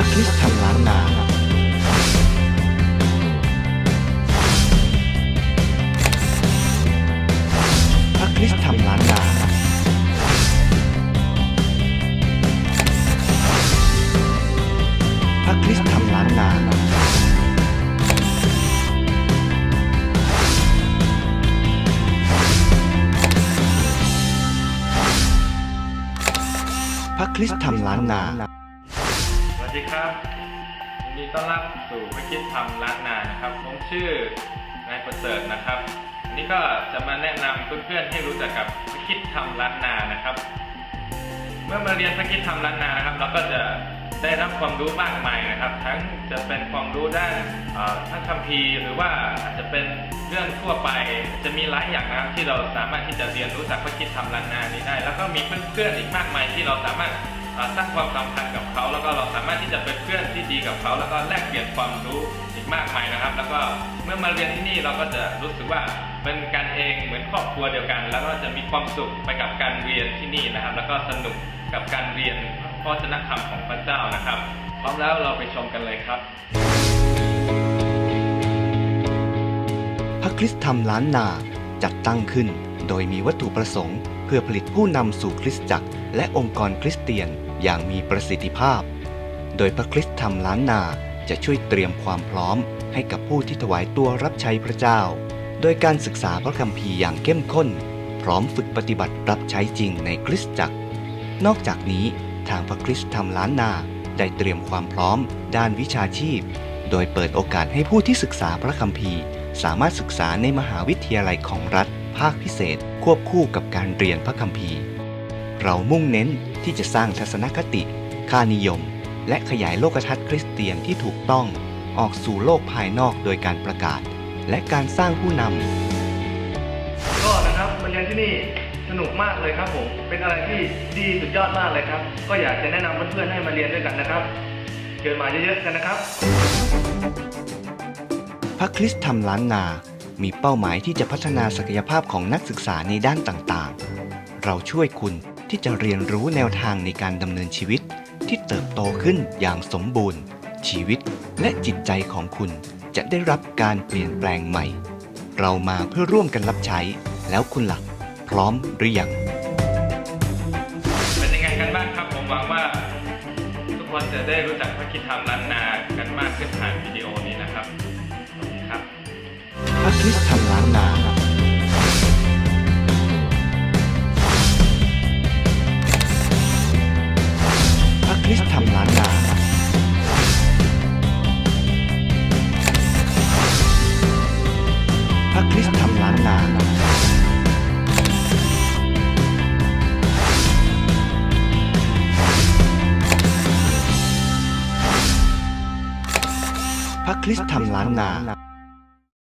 ระคริสต์ทำล้านนาพระคริสต์ทำล้านนาพระคริสต์ทำล้านนาพระคริสต์ทำล้านนา สวัสดีครับยินดีต้อนรับสู่พระคิดทำล้านนานะครับผมชื่อนายประเสริฐนะครับวันนี้ก็จะมาแนะนำเพื่อนๆให้รู้จักกับพระคิดทำล้านนานะครับ เมื่อมาเรียนพระคิดทำล้านนานะครับ เราก็จะได้รับความรู้มากมายนะครับ ทั้งจะเป็นความรู้ด้านเอ่อพระคัมภีร์หรือว่าอาจจะเป็นเรื่องทั่วไปจะมีหลายอย่างนะครับที่เราสามารถที่จะเรียนรู้จากพระคิดทำล้านนานี้ได้ แล้วก็มีเพื่อนๆอีกมากมายที่เราสามารถ เอ่อสร้างความสัมพันธ์กับเขาแล้วก็เราสามารถที่จะเป็นเพื่อนที่ดีกับเขาแล้วก็แลกเปลี่ยนความรู้อีกมากมายนะครับ แล้วก็เมื่อมาเรียนที่นี่เราก็จะรู้สึกว่าเป็นกันเองเหมือนครอบครัวเดียวกัน แล้วก็จะมีความสุขไปกับการเรียนที่นี่นะครับ แล้วก็สนุกกับการเรียนพระวจนะธรรมของพระเจ้านะครับพร้อมแล้วเราไปชมกันเลยครับ พระคริสตธรรมล้านนาจัดตั้งขึ้น โดยมีวัตถุประสงค์ เพื่อผลิตผู้นำสู่คริสตจักรและองค์กรคริสเตียน อย่างมีประสิทธิภาพ โดยพระคริสตธรรมล้านนาจะช่วยเตรียมความพร้อมให้กับผู้ที่ถวายตัวรับใช้พระเจ้า โดยการศึกษาพระคัมภีร์อย่างเข้มข้น พร้อมฝึกปฏิบัติรับใช้จริงในคริสตจักร นอกจากนี้ทางพระคริสตธรรมล้านนาได้เตรียมความพร้อม ด้านวิชาชีพ โดยเปิดโอกาสให้ผู้ที่ศึกษาพระคัมภีร์ สามารถศึกษาในมหาวิทยาลัยของรัฐ ภาคพิเศษ ควบคู่กับการเรียนพระคัมภีร์ เรามุ่งเน้นที่จะสร้างทัศนคติ ค่านิยม และขยายโลกทัศน์คริสเตียนที่ถูกต้องออกสู่โลกภายนอกโดยการประกาศ และการสร้างผู้นำก็นะครับมาเรียนที่นี่สนุกมากเลยครับผมเป็นอะไรที่ดีสุดยอดมากเลยครับ ก็อยากจะแนะนำเพื่อนๆให้มาเรียนด้วยกันนะครับเชิญมาเยอะๆกันนะครับ พระคริสตธรรมล้านนา มีเป้าหมายที่จะพัฒนาศักยภาพของนักศึกษาในด้านต่างๆ เราช่วยคุณ ที่จะเรียนรู้แนวทางในการดำเนินชีวิต ที่เติบโตขึ้นอย่างสมบูรณ์ ชีวิตและจิตใจของคุณจะได้รับการเปลี่ยนแปลงใหม่ เรามาเพื่อร่วมกันรับใช้ แล้วคุณหลักพร้อมหรือยังเป็นยังไงกันบ้างครับผมหวังว่า ทุกคนจะได้รู้จักพระคิดธรรมล้านนากันมากขึ้นผ่านวิดีโอนี้นะครับสวัสดีครับพระคริสตธรรม คริสตธรรมล้านนา